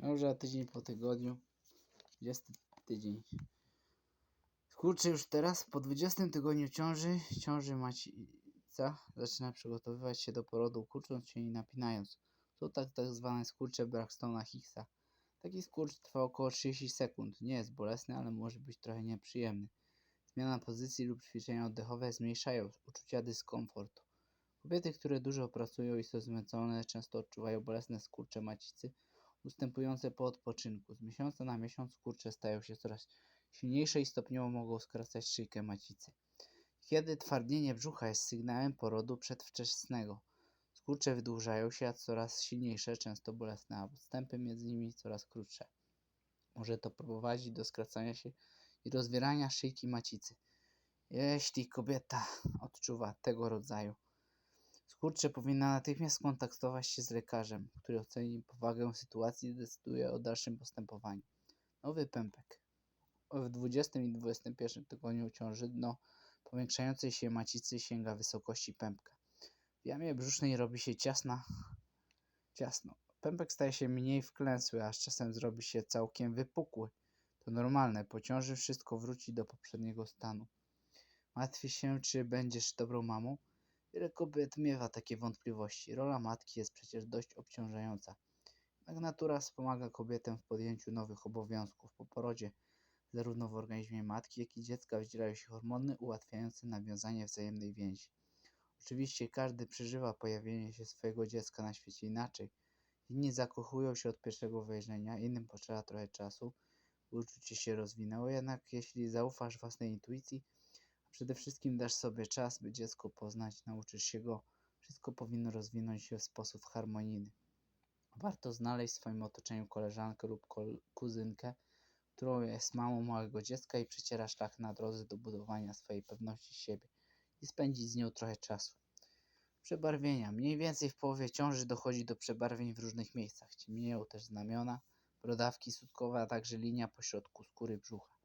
Ciąża tydzień po tygodniu. 20 tydzień. Kurczę, już teraz po 20 tygodniu ciąży, ciąży macica zaczyna przygotowywać się do porodu, kurcząc się i napinając. To tak, tak zwane skurcze Braxtona Hicksa. Taki skurcz trwa około 30 sekund. Nie jest bolesny, ale może być trochę nieprzyjemny. Zmiana pozycji lub ćwiczenia oddechowe zmniejszają uczucia dyskomfortu. Kobiety, które dużo pracują i są zmęczone, często odczuwają bolesne skurcze macicy, ustępujące po odpoczynku. Z miesiąca na miesiąc skurcze stają się coraz silniejsze i stopniowo mogą skracać szyjkę macicy. Kiedy twardnienie brzucha jest sygnałem porodu przedwczesnego. Skurcze wydłużają się, a coraz silniejsze, często bolesne, a odstępy między nimi coraz krótsze. Może to prowadzić do skracania się i rozwierania szyjki macicy. Jeśli kobieta odczuwa tego rodzaju skurcze, powinna natychmiast skontaktować się z lekarzem, który oceni powagę sytuacji i decyduje o dalszym postępowaniu. Nowy pępek. W 20 i 21 tygodniu ciąży dno powiększającej się macicy sięga wysokości pępka. W jamie brzusznej robi się ciasna, ciasno. Pępek staje się mniej wklęsły, a z czasem zrobi się całkiem wypukły. To normalne, po ciąży wszystko wróci do poprzedniego stanu. Martwi się, czy będziesz dobrą mamą? Wiele kobiet miewa takie wątpliwości. Rola matki jest przecież dość obciążająca. Jednak natura wspomaga kobietę w podjęciu nowych obowiązków. Po porodzie zarówno w organizmie matki, jak i dziecka wydzielają się hormony ułatwiające nawiązanie wzajemnej więzi. Oczywiście każdy przeżywa pojawienie się swojego dziecka na świecie inaczej. Inni zakochują się od pierwszego wejrzenia, innym potrzeba trochę czasu, uczucie się rozwinęło, jednak jeśli zaufasz własnej intuicji, przede wszystkim dasz sobie czas, by dziecko poznać, nauczysz się go, wszystko powinno rozwinąć się w sposób harmonijny. Warto znaleźć w swoim otoczeniu koleżankę lub kuzynkę, którą jest mamą małego dziecka i przeciera szlak na drodze do budowania swojej pewności siebie i spędzić z nią trochę czasu. Przebarwienia. Mniej więcej w połowie ciąży dochodzi do przebarwień w różnych miejscach. Ciemnieją też znamiona, brodawki sutkowe, a także linia pośrodku skóry brzucha.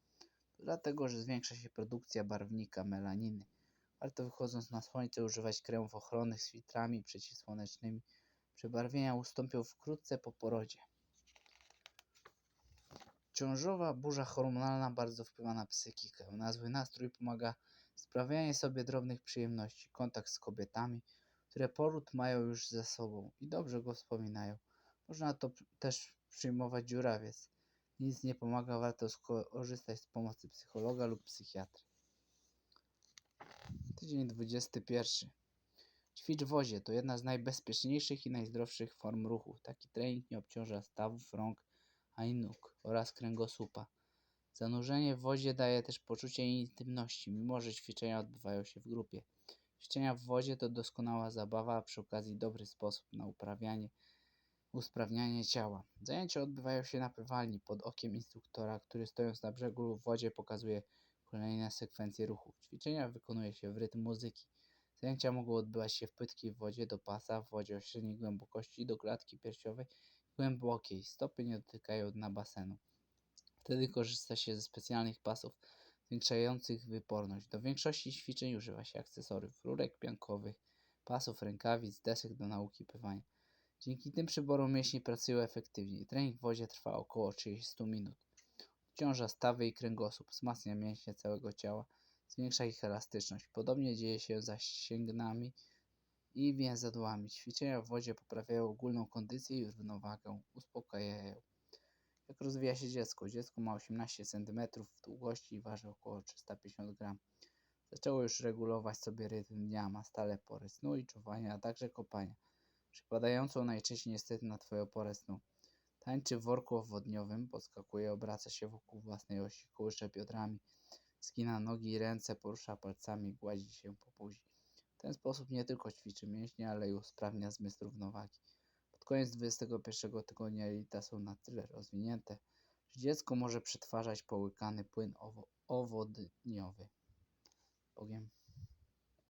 Dlatego, że zwiększa się produkcja barwnika melaniny. Warto wychodząc na słońce używać kremów ochronnych z filtrami przeciwsłonecznymi. Przebarwienia ustąpią wkrótce po porodzie. Ciążowa burza hormonalna bardzo wpływa na psychikę. Na zły nastrój pomaga sprawianie sobie drobnych przyjemności, kontakt z kobietami, które poród mają już ze sobą i dobrze go wspominają. Można to też przyjmować dziurawiec. Nic nie pomaga, warto skorzystać z pomocy psychologa lub psychiatry. Tydzień 21. Ćwicz w wozie to jedna z najbezpieczniejszych i najzdrowszych form ruchu. Taki trening nie obciąża stawów, rąk ani nóg oraz kręgosłupa. Zanurzenie w wodzie daje też poczucie intymności, mimo że ćwiczenia odbywają się w grupie. Ćwiczenia w wodzie to doskonała zabawa, a przy okazji dobry sposób na uprawianie, usprawnianie ciała. Zajęcia odbywają się na pływalni pod okiem instruktora, który stojąc na brzegu lub w wodzie pokazuje kolejne sekwencje ruchów. Ćwiczenia wykonuje się w rytm muzyki. Zajęcia mogą odbywać się w płytkiej wodzie do pasa, w wodzie o średniej głębokości do klatki piersiowej głębokiej. Stopy nie dotykają dna basenu. Wtedy korzysta się ze specjalnych pasów zwiększających wyporność. Do większości ćwiczeń używa się akcesoriów rurek piankowych, pasów, rękawic, desek do nauki pływania. Dzięki tym przyborom mięśni pracują efektywniej. Trening w wodzie trwa około 30 minut. Obciąża stawy i kręgosłup, wzmacnia mięśnie całego ciała, zwiększa ich elastyczność. Podobnie dzieje się z ścięgnami i więzadłami. Ćwiczenia w wodzie poprawiają ogólną kondycję i równowagę, uspokajają. Jak rozwija się dziecko? Dziecko ma 18 cm długości i waży około 350 g. Zaczęło już regulować sobie rytm dnia, ma stale pory snu i czuwania, a także kopania, przypadającą najczęściej niestety na Twoją porę snu. Tańczy w worku owodniowym, podskakuje, obraca się wokół własnej osi, kołysze biodrami, zgina nogi i ręce, porusza palcami, gładzi się po buzi. W ten sposób nie tylko ćwiczy mięśnie, ale i usprawnia zmysł równowagi. Pod koniec 21 tygodnia jelita są na tyle rozwinięte, że dziecko może przetwarzać połykany płyn owo- owodniowy. Bogiem.